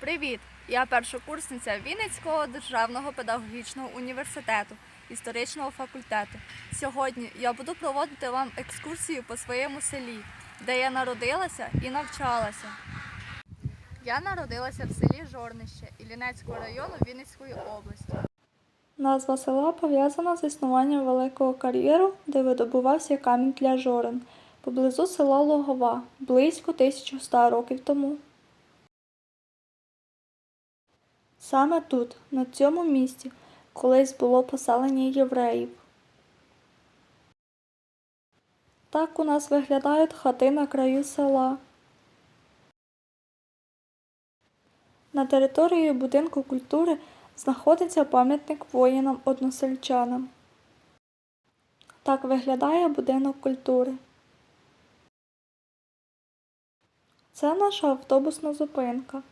Привіт! Я першокурсниця Вінницького державного педагогічного університету історичного факультету. Сьогодні я буду проводити вам екскурсію по своєму селі, де я народилася і навчалася. Я народилася в селі Жорнище Іллінецького району Вінницької області. Назва села пов'язана з існуванням великого кар'єру, де видобувався камінь для жорен, поблизу села Логова, близько 1100 років тому. Саме тут, на цьому місці, колись було поселення євреїв. Так у нас виглядають хати на краю села. На території будинку культури знаходиться пам'ятник воїнам-односельчанам. Так виглядає будинок культури. Це наша автобусна зупинка.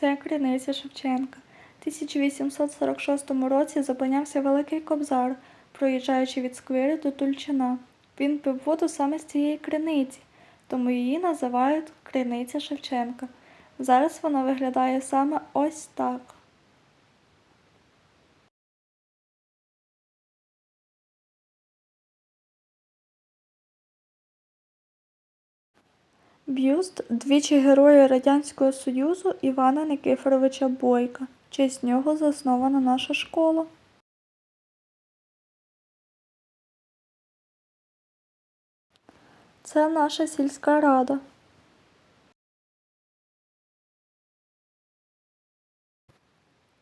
Це криниця Шевченка. В 1846 році зупинявся Великий Кобзар, проїжджаючи від сквири до Тульчина. Він пив воду саме з цієї криниці, тому її називають Криниця Шевченка. Зараз вона виглядає саме ось так. Бюст двічі Героя Радянського Союзу Івана Никифоровича Бойка. Честь нього заснована наша школа. Це наша сільська рада.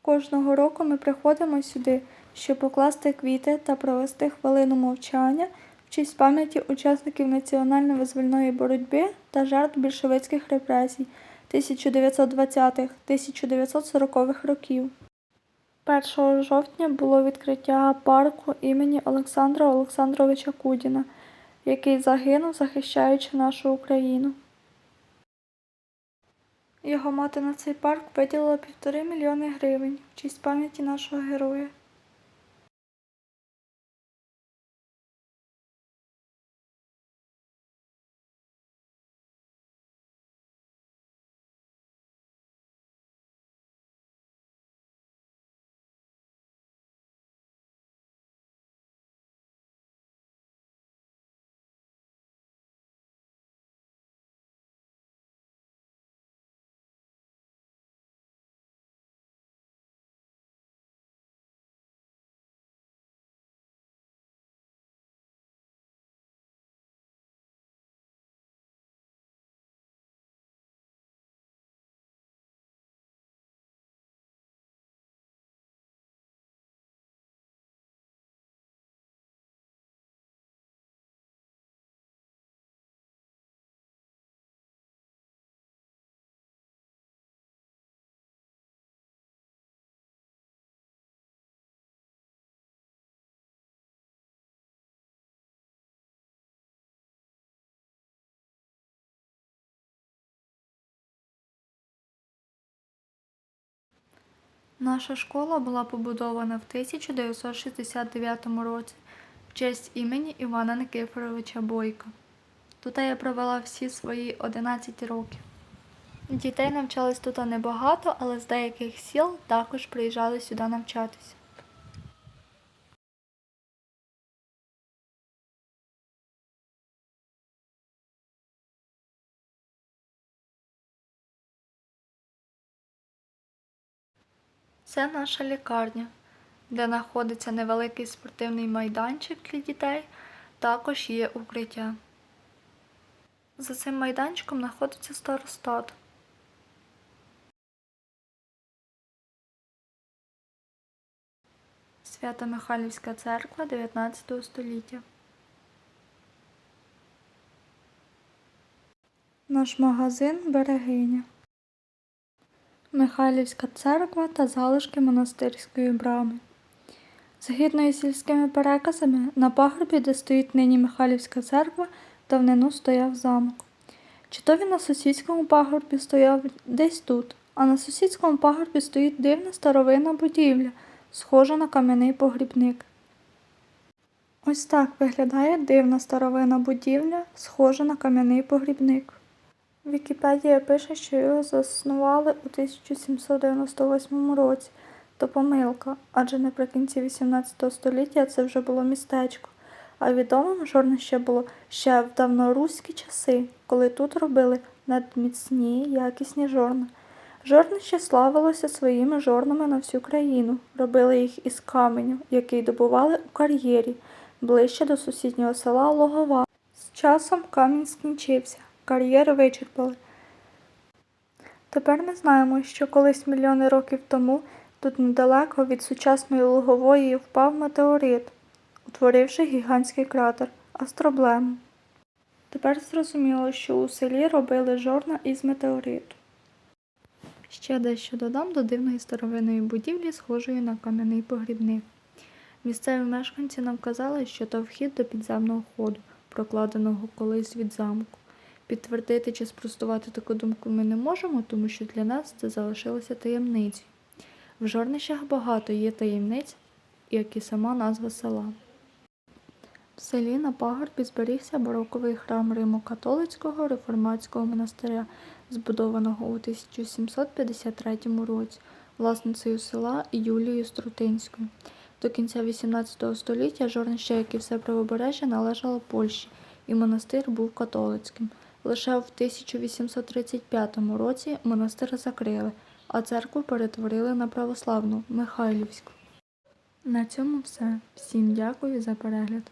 Кожного року ми приходимо сюди, щоб покласти квіти та провести хвилину мовчання в честь пам'яті учасників національно-визвольної боротьби та жертв більшовицьких репресій 1920-1940-х років. 1 жовтня було відкриття парку імені Олександра Олександровича Кудіна, який загинув, захищаючи нашу Україну. Його мати на цей парк виділила півтори мільйони гривень в честь пам'яті нашого героя. Наша школа була побудована в 1969 році в честь імені Івана Никифоровича Бойка. Тут я провела всі свої 11 років. Дітей навчались тут небагато, але з деяких сіл також приїжджали сюди навчатися. Це наша лікарня, де знаходиться невеликий спортивний майданчик для дітей, також є укриття. За цим майданчиком знаходиться старостат. Свято-Михайлівська церква 19 століття. Наш магазин Берегиня. Михайлівська церква та залишки монастирської брами. Згідно із сільськими переказами, на пагорбі, де стоїть нині Михайлівська церква, давнину стояв замок. Чи то він на сусідському пагорбі стояв десь тут, а на сусідському пагорбі стоїть дивна старовинна будівля, схожа на кам'яний погрібник. Ось так виглядає дивна старовинна будівля, схожа на кам'яний погрібник. Вікіпедія пише, що його заснували у 1798 році. То помилка, адже наприкінці 18 століття це вже було містечко. А відомим жорнище було ще в давноруські часи, коли тут робили надміцні якісні жорна. Жорнище славилося своїми жорнами на всю країну. Робили їх із каменю, який добували у кар'єрі, ближче до сусіднього села Логова. З часом камінь скінчився, кар'єр вичерпали. Тепер ми знаємо, що колись мільйони років тому тут недалеко від сучасної Лугової впав метеорит, утворивши гігантський кратер Астроблему. Тепер зрозуміло, що у селі робили жорна із метеориту. Ще дещо додам до дивної старовинної будівлі, схожої на кам'яний погрібник. Місцеві мешканці нам казали, що то вхід до підземного ходу, прокладеного колись від замку. Підтвердити чи спростувати таку думку ми не можемо, тому що для нас це залишилося таємницею. В жорнищах багато є таємниць, як і сама назва села. В селі на пагорбі зберігся бароковий храм Римо-католицького реформатського монастиря, збудованого у 1753 році власницею села Юлією Струтинською. До кінця XVIII століття жорнище, як і все правобережжя, належало Польщі, і монастир був католицьким. Лише в 1835 році монастир закрили, а церкву перетворили на православну Михайлівську. На цьому все. Всім дякую за перегляд.